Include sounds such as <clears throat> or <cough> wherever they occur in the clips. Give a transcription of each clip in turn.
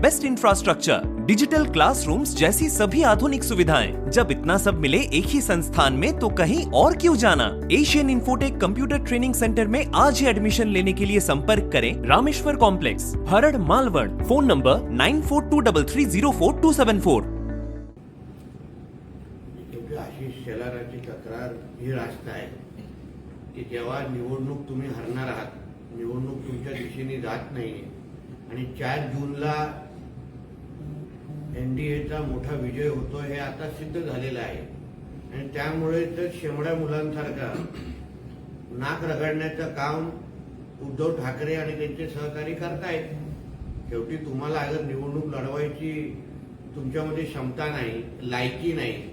best infrastructure, digital classrooms जैसी सभी आधुनिक सुविधाएँ। जब इतना सब मिले एक ही संस्थान में तो कहीं और क्यों जाना? Asian Infotech computer training centre में आज ही एडमिशन लेने के लिए संपर्क करें Rameshwar complex, Harad Malwad phone number nine four two double three zero four two seven four. Ashish शेलाराची तक्रार ही रास्त आहे की जेव्हा निवडणूक तुम्ही हरणार आहात, निवडणूक तुमच्या दिशेने जात नाही आणि चार जूनला एन डी एचा मोठा विजय होतो हे आता सिद्ध झालेलं आहे. आणि त्यामुळे तर शेमड्या मुलांसारखा नाक रगडण्याचं काम उद्धव ठाकरे आणि त्यांचे सहकारी करतायत. शेवटी तुम्हाला अगर निवडणूक लढवायची तुमच्यामध्ये क्षमता नाही लायकी नाही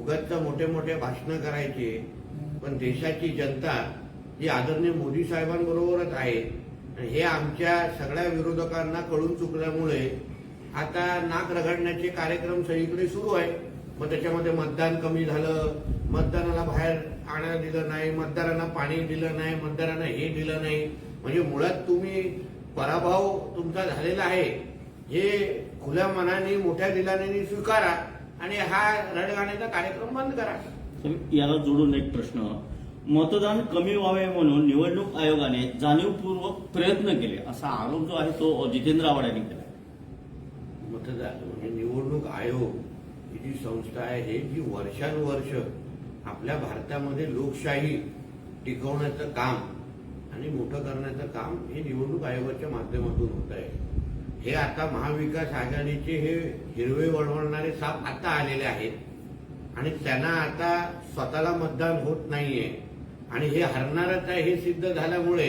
उगाच मोठे मोठे भाषणं करायचे पण देशाची जनता ही आदरणीय मोदी साहेबांबरोबरच आहे. हे आमच्या सगळ्या विरोधकांना कळून चुकल्यामुळे आता नाक रगडण्याचे कार्यक्रम सगळीकडे सुरू आहे. मग त्याच्यामध्ये मतदान कमी झालं. मतदानाला बाहेर आणायला दिलं नाही मतदारांना पाणी दिलं नाही मतदारांना हे दिलं नाही. म्हणजे मुळात तुम्ही पराभव तुमचा झालेला आहे. हे खुल्या मनाने मोठ्या दिलाने स्वीकारा आणि हा रडगाण्याचा कार्यक्रम बंद करा. याला जोडून एक प्रश्न. मतदान कमी व्हावे म्हणून निवडणूक आयोगाने जाणीवपूर्वक प्रयत्न केले असा आरोप जो आहे तो जितेंद्र आवड यांनी केला म्हणजे निवडणूक आयोग ही जी संस्था आहे हे जी वर्षानुवर्ष आपल्या भारतामध्ये लोकशाही टिकवण्याचं काम आणि मोठं करण्याचं काम हे निवडणूक आयोगाच्या माध्यमातून होत आहे. हे आता महाविकास आघाडीचे हे हिरवे वळवणारे साप आता आलेले आहेत आणि त्यांना आता स्वतःला मतदान होत नाहीये. आणि हे हरणारच आहे हे सिद्ध झाल्यामुळे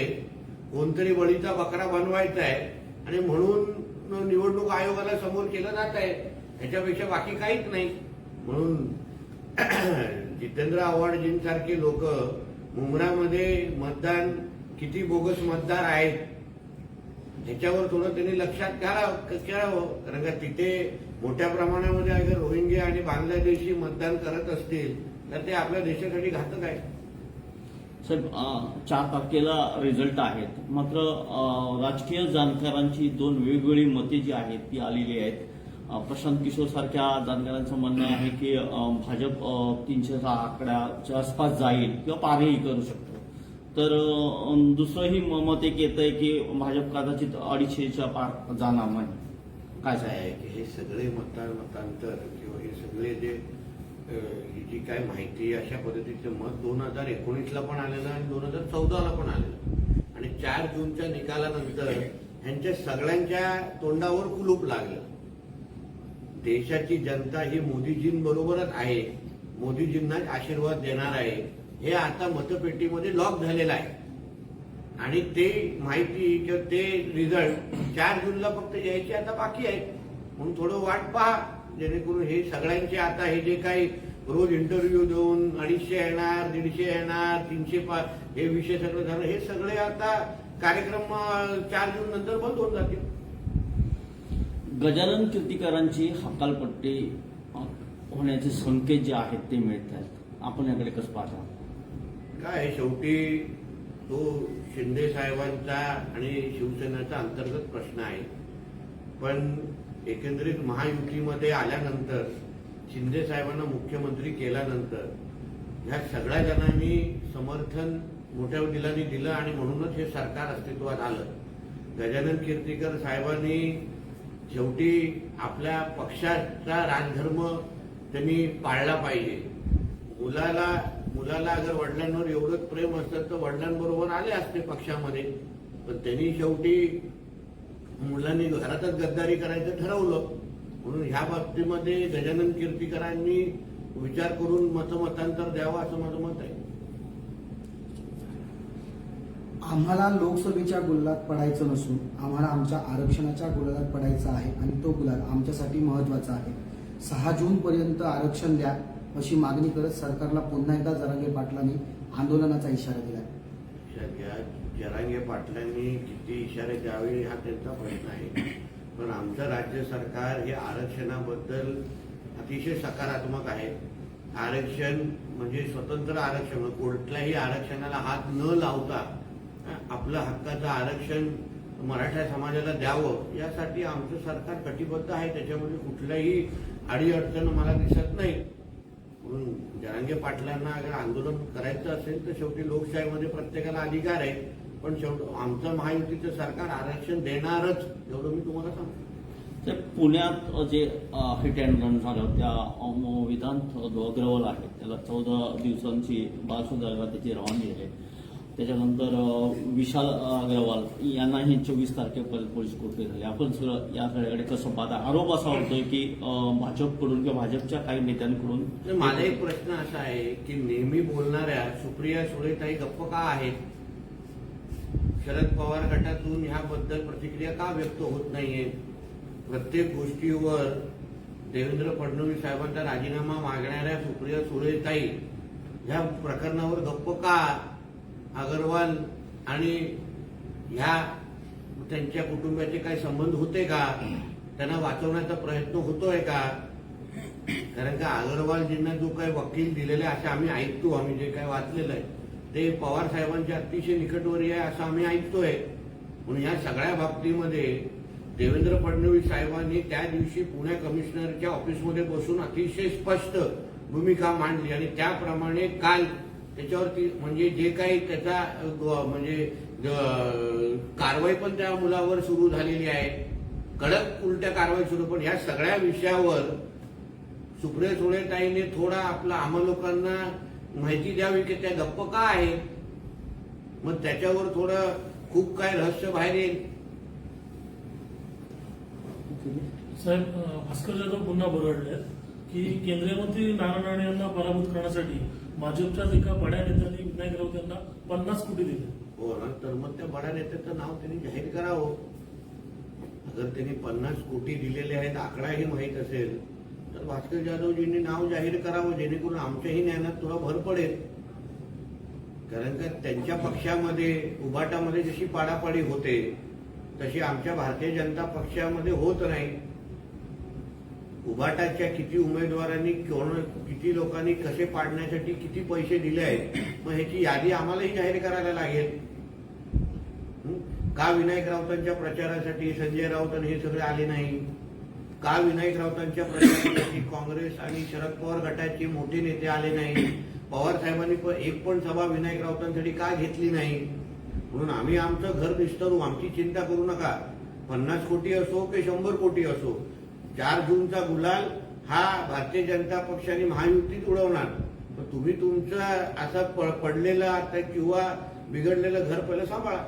कोणतरी बळीचा बकरा बनवायचा आहे आणि म्हणून निवडणूक आयोगाला समोर केलं जात आहे. ह्याच्यापेक्षा बाकी काहीच नाही. म्हणून <clears throat> जितेंद्र आव्हाडजींसारखे लोक मुंबरामध्ये मतदान किती बोगस मतदार आहेत ह्याच्यावर थोडं त्यांनी लक्षात घ्यावं घ्यावं. कारण का तिथे मोठ्या प्रमाणामध्ये अगर रोहिंग्या आणि बांगलादेशी मतदान करत असतील तर ते आपल्या देशासाठी घातक आहे साहेब चार तारखेला रिझल्ट आहेत. मात्र राजकीय जाणकारांची दोन वेगवेगळी मते जी आहेत ती आलेली आहेत. प्रशांत किशोर सारख्या जाणकारांचं म्हणणं आहे की भाजप तीनशे सहा आकड्याच्या आसपास जाईल किंवा पारही करू शकतो. तर दुसरंही म- मत एक येत आहे की भाजप कदाचित अडीचशेच्या पार जाणार नाही. काय काय आहे की हे सगळे मतदार मतांतर किंवा हे सगळे जे ही जी काय माहिती अशा पद्धतीचं मत दोन हजार एकोणीसला पण आलेलं आणि दोन हजार चौदाला पण आलेलं आणि चार जूनच्या निकालानंतर ह्यांच्या सगळ्यांच्या तोंडावर कुलूप लागलं. देशाची जनता ही मोदीजींबरोबरच आहे. मोदीजींनाच आशीर्वाद देणार आहे. हे आता मतपेटीमध्ये लॉक झालेलं आहे. आणि ते माहिती किंवा ते रिझल्ट चार जूनला फक्त यायचे आता बाकी आहेत म्हणून थोडं वाट पहा. जेणेकरून हे सगळ्यांचे आता हे जे काही रोज इंटरव्ह्यू देऊन अडीचशे येणार दीडशे येणार तीनशे पा हे विषय सगळं झालं हे सगळे आता कार्यक्रम चार जून नंतर बंद होऊन जातील. गजानन कीर्तिकरांची हकालपट्टी होण्याचे संकेत जे आहेत ते मिळत आहेत. आपण याकडे कसं पाहता? काय शेवटी तो शिंदे साहेबांचा आणि शिवसेनेचा अंतर्गत प्रश्न आहे. पण एकंदरीत महायुतीमध्ये आल्यानंतर शिंदे साहेबांना मुख्यमंत्री केल्यानंतर ह्या सगळ्या जणांनी समर्थन मोठ्या दिलाने दिलं आणि म्हणूनच हे सरकार अस्तित्वात आलं. गजानन कीर्तीकर साहेबांनी शेवटी आपल्या पक्षाचा राजधर्म त्यांनी पाळला पाहिजे. मुलाला मुलाला अगर वडिलांवर एवढंच प्रेम असतं तर वडिलांबरोबर आले असते पक्षामध्ये. पण त्यांनी शेवटी मुलांनी घरातच गद्दारी करायचं ठरवलं. म्हणून ह्या बाबतीमध्ये गजानन कीर्तीकरांनी विचार करून मतमतांतर द्यावं असं माझं मत आहे. आम्हाला लोकसभेच्या गुल्लात पडायचं नसून आम्हाला आमच्या आरक्षणाच्या गुलालात पडायचा आहे आणि तो गुलाल आमच्यासाठी महत्त्वाचा आहे. सहा जून पर्यंत आरक्षण द्या अशी मागणी करत सरकारला पुन्हा एकदा जरांगे पाटलांनी आंदोलनाचा इशारा दिला. सध्या जरांगे पाटलांनी किती इशारे द्यावे हा त्यांचा प्रश्न आहे. पण आमचं राज्य सरकार हे आरक्षणाबद्दल अतिशय सकारात्मक आहे. आरक्षण म्हणजे स्वतंत्र आरक्षण कोणत्याही कुठल्याही आरक्षणाला हात न लावता आपलं हक्काचं आरक्षण मराठा समाजाला द्यावं यासाठी आमचं सरकार कटिबद्ध आहे. त्याच्यामध्ये कुठल्याही अडीअडचण मला दिसत नाही. म्हणून जरांगे पाटलांना अगर आंदोलन करायचं असेल तर शेवटी लोकशाहीमध्ये प्रत्येकाला अधिकार आहे. पण शेवट आमचं महायुतीचं सरकार आरक्षण देणारच एवढं मी तुम्हाला सांगतो. ते पुण्यात जे हिट अँड रन झालं त्या विधान अग्रवाल आहे त्याला चौदा दिवसांची बालसुधारला त्याची रवानगी आहे त्याच्यानंतर विशाल अग्रवाल यांनाही चोवीस तारखेपर्यंत पोलीस कोठडी झाली. आपण सगळं सगळ्याकडे कसं पाहता आरोप असा होतोय की भाजपकडून किंवा भाजपच्या काही नेत्यांकडून तर माझा एक प्रश्न असा आहे की नेहमी बोलणाऱ्या सुप्रिया सुळेताई गप्प का आहेत? शरद पवार गटातून ह्याबद्दल प्रतिक्रिया का व्यक्त होत नाहीये? प्रत्येक गोष्टीवर देवेंद्र फडणवीस साहेबांचा राजीनामा मागणाऱ्या सुप्रिया सुळेताई ह्या प्रकरणावर गप्प का अगरवाल आणि ह्या त्यांच्या कुटुंबाचे काही संबंध होते का? त्यांना वाचवण्याचा प्रयत्न होतोय का? कारण का अगरवालजींना जो काही वकील दिलेला आहे असं आम्ही ऐकतो आम्ही जे काही वाचलेलं आहे ते पवार साहेबांच्या अतिशय निकटवरी आहे असं आम्ही ऐकतोय. म्हणून या सगळ्या बाबतीमध्ये देवेंद्र फडणवीस साहेबांनी त्या दिवशी पुणे कमिशनरच्या ऑफिसमध्ये बसून अतिशय स्पष्ट भूमिका मांडली आणि त्याप्रमाणे काल त्याच्यावरती म्हणजे जे काही त्याचा म्हणजे कारवाई पण त्या मुलावर सुरू झालेली आहे. कडक उलट्या कारवाई सुरू पण ह्या सगळ्या विषयावर सुप्रिया सुळेताईने थोडा आपला आम्हा लोकांना माहिती द्यावी की त्या गप्प का आहे मग त्याच्यावर थोडं खूप काय रहस्य बाहेर येईल. साहेब भास्कर जाधव पुन्हा बरडले की केंद्रीय मंत्री नारायण राणे यांना पराभूत करण्यासाठी भाजपच्याच एका बड्या नेत्याने विनायक राऊत यांना पन्नास कोटी दिले. हो ना तर मग त्या बड्या नेत्याचं नाव त्यांनी जाहीर करावं. अगर त्यांनी पन्नास कोटी दिलेले आहेत आकडाही माहीत असेल तर भास्कर जाधवजींनी नाव जाहीर करावं जेणेकरून आमच्याही ज्ञानात थोडा भर पडेल. कारण का त्यांच्या पक्षामध्ये उभाटामध्ये जशी पाडापाडी होते तशी आमच्या भारतीय जनता पक्षामध्ये होत नाही. उभाटाच्या किती उमेदवारांनी किती लोकांनी कसे पाडण्यासाठी किती पैसे दिले आहेत मग ह्याची यादी आम्हालाही जाहीर करायला लागेल. का विनायक राऊतांच्या प्रचारासाठी संजय राऊत आणि हे सगळे आले नाही? का विनायक राऊतांच्या प्रचारासाठी काँग्रेस आणि शरद पवार गटाचे मोठे नेते आले नाही? पवार साहेबांनी पण एक पण सभा विनायक राऊतांसाठी का घेतली नाही? म्हणून आम्ही आमचं घर विस्तरू आमची चिंता करू नका. पन्नास कोटी असो की शंभर कोटी असो चार जूनचा गुलाल हा भारतीय जनता पक्षाने महायुतीत उडवणार. तर तुम्ही तुमचं असं प- पडलेलं आता किंवा बिघडलेलं घर पहिलं सांभाळा.